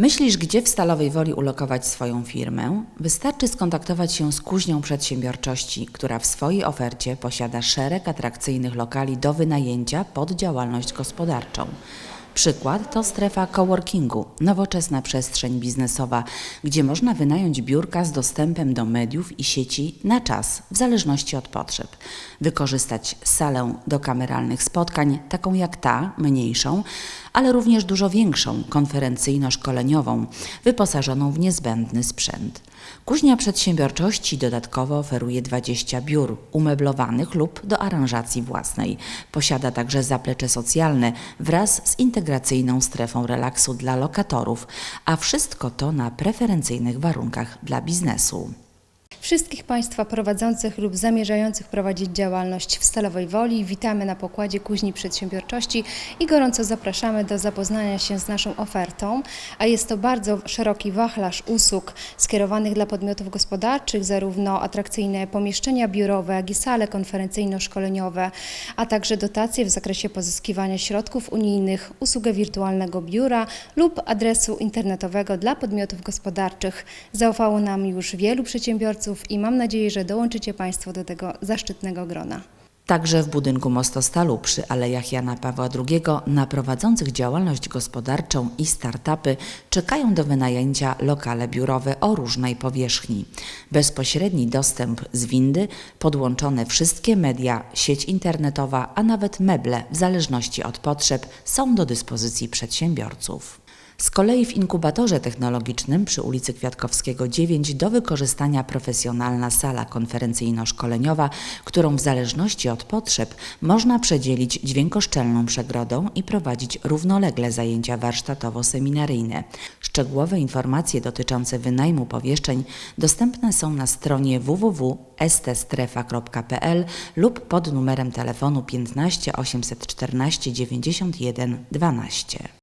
Myślisz, gdzie w Stalowej Woli ulokować swoją firmę? Wystarczy skontaktować się z Kuźnią Przedsiębiorczości, która w swojej ofercie posiada szereg atrakcyjnych lokali do wynajęcia pod działalność gospodarczą. Przykład to strefa coworkingu, nowoczesna przestrzeń biznesowa, gdzie można wynająć biurka z dostępem do mediów i sieci na czas, w zależności od potrzeb. Wykorzystać salę do kameralnych spotkań, taką jak ta, mniejszą, ale również dużo większą, konferencyjno-szkoleniową, wyposażoną w niezbędny sprzęt. Kuźnia Przedsiębiorczości dodatkowo oferuje 20 biur umeblowanych lub do aranżacji własnej. Posiada także zaplecze socjalne wraz z integracyjną strefą relaksu dla lokatorów, a wszystko to na preferencyjnych warunkach dla biznesu. Wszystkich Państwa prowadzących lub zamierzających prowadzić działalność w Stalowej Woli witamy na pokładzie Kuźni Przedsiębiorczości i gorąco zapraszamy do zapoznania się z naszą ofertą, a jest to bardzo szeroki wachlarz usług skierowanych dla podmiotów gospodarczych, zarówno atrakcyjne pomieszczenia biurowe, jak i sale konferencyjno-szkoleniowe, a także dotacje w zakresie pozyskiwania środków unijnych, usługę wirtualnego biura lub adresu internetowego dla podmiotów gospodarczych. Zaufało nam już wielu przedsiębiorców i mam nadzieję, że dołączycie Państwo do tego zaszczytnego grona. Także w budynku Mostostalu przy Alejach Jana Pawła II na prowadzących działalność gospodarczą i startupy czekają do wynajęcia lokale biurowe o różnej powierzchni. Bezpośredni dostęp z windy, podłączone wszystkie media, sieć internetowa, a nawet meble w zależności od potrzeb są do dyspozycji przedsiębiorców. Z kolei w inkubatorze technologicznym przy ulicy Kwiatkowskiego 9 do wykorzystania profesjonalna sala konferencyjno-szkoleniowa, którą w zależności od potrzeb można przedzielić dźwiękoszczelną przegrodą i prowadzić równolegle zajęcia warsztatowo-seminaryjne. Szczegółowe informacje dotyczące wynajmu pomieszczeń dostępne są na stronie www.ststrefa.pl lub pod numerem telefonu 15 814 91 12.